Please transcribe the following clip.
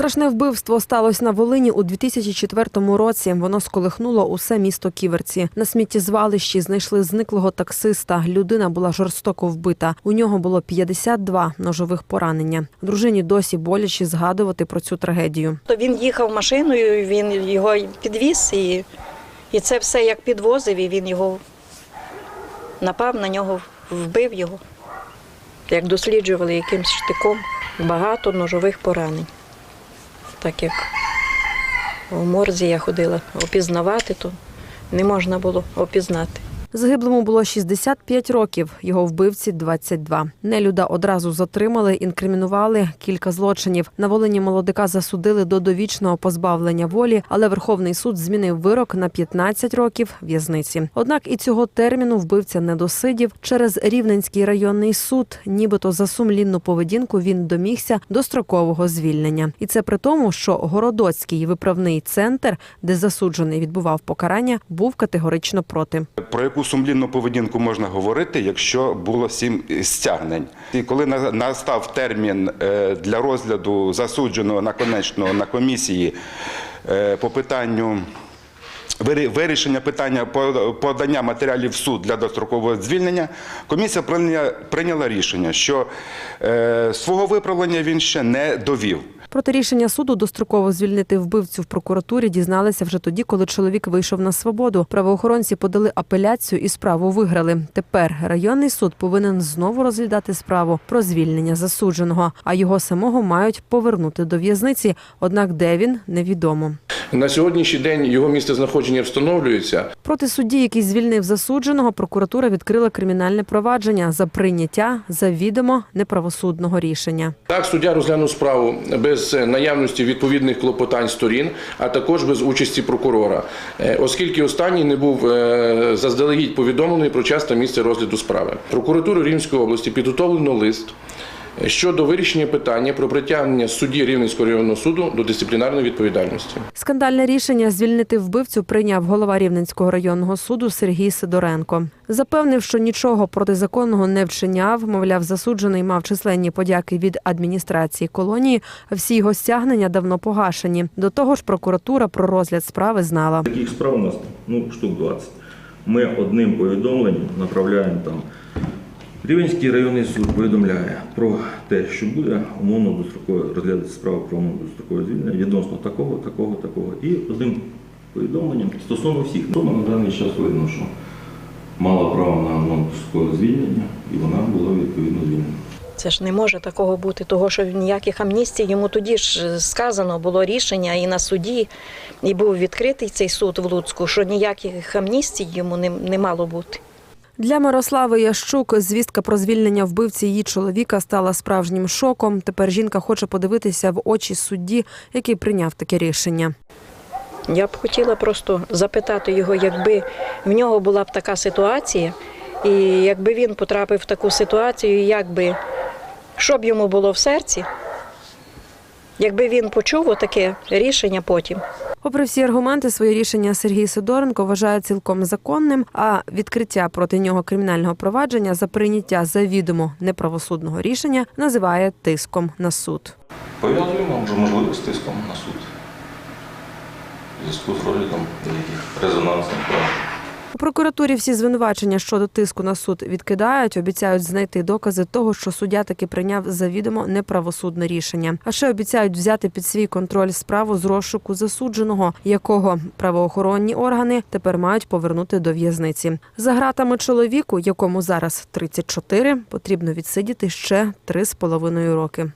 Страшне вбивство сталося на Волині у 2004 році. Воно сколихнуло усе місто Ківерці. На сміттєзвалищі знайшли зниклого таксиста. Людина була жорстоко вбита. У нього було 52 ножових поранення. Дружині досі боляче згадувати про цю трагедію. То він їхав машиною, він його підвіз і, і це все як підвозив, і він його напав на нього, вбив його. Як досліджували якимсь штиком, багато ножових поранень. Так як в морзі я ходила опізнавати, то не можна було опізнати. Загиблому було 65 років, його вбивці 22. Нелюда одразу затримали, інкримінували кілька злочинів. На Волині молодика засудили до довічного позбавлення волі, але Верховний суд змінив вирок на 15 років в'язниці. Однак і цього терміну вбивця не досидів. Через Рівненський районний суд, нібито за сумлінну поведінку, він домігся дострокового звільнення. І це при тому, що Городоцький виправний центр, де засуджений відбував покарання, був категорично проти. Про яку сумлінну поведінку можна говорити, якщо було сім стягнень? І коли на- настав термін е, для розгляду засудженого наконечного на комісії е, по питанню вирішення питання по- подання матеріалів в суд для дострокового звільнення, комісія прийняла рішення, що е, свого виправлення він ще не довів. Проти рішення суду достроково звільнити вбивцю в прокуратурі дізналися вже тоді, коли чоловік вийшов на свободу. Правоохоронці подали апеляцію і справу виграли. Тепер районний суд повинен знову розглядати справу про звільнення засудженого, а його самого мають повернути до в'язниці. Однак де він невідомо. На сьогоднішній день його місце знаходження встановлюється. Проти судді, який звільнив засудженого, прокуратура відкрила кримінальне провадження за прийняття завідомо неправосудного рішення. Так, суддя розглянув справу без е, наявності відповідних клопотань сторін, а також без участі прокурора, е, оскільки останній не був е, заздалегідь повідомлений про час та місце розгляду справи. Прокуратурою Рівненської області підготовлено лист щодо вирішення питання про притягнення судді Рівненського районного суду до дисциплінарної відповідальності. Скандальне рішення звільнити вбивцю прийняв голова Рівненського районного суду Сергій Сидоренко. Запевнив, що нічого протизаконного не вчиняв. Мовляв, засуджений мав численні подяки від адміністрації колонії. а Всі його стягнення давно погашені. До того ж, прокуратура про розгляд справи знала. Таких справ у нас ну, штук 20. Ми одним повідомленням направляємо там. Рівенський районний суд повідомляє про те, що буде умовно дострокове розглядати справу про умовно дострокове звільнення відносно такого, такого, такого. І одним повідомленням стосовно всіх. Дома на даний час видно, що мала право на умовно дострокове звільнення, і вона була відповідно звільнена. Це ж не може такого бути, того що ніяких амністій йому тоді ж сказано було рішення і на суді, і був відкритий цей суд в Луцьку, що ніяких амністій йому не, не мало бути. Для Мирослави Ящук звістка про звільнення вбивці її чоловіка стала справжнім шоком. Тепер жінка хоче подивитися в очі судді, який прийняв таке рішення. Я б хотіла просто запитати його, якби в нього була б така ситуація, і якби він потрапив в таку ситуацію, як би, що б йому було в серці, якби він почув таке рішення потім. Попри всі аргументи, своє рішення Сергій Сидоренко вважає цілком законним. А відкриття проти нього кримінального провадження за прийняття завідомо неправосудного рішення називає тиском на суд. Пов'язуємо вже можливо з тиском на суд. Зв'язку з розглядом деяких резонансних прав. У прокуратурі всі звинувачення щодо тиску на суд відкидають, обіцяють знайти докази того, що суддя таки прийняв завідомо неправосудне рішення. А ще обіцяють взяти під свій контроль справу з розшуку засудженого, якого правоохоронні органи тепер мають повернути до в'язниці. За гратами чоловіку, якому зараз 34, потрібно відсидіти ще три з половиною роки.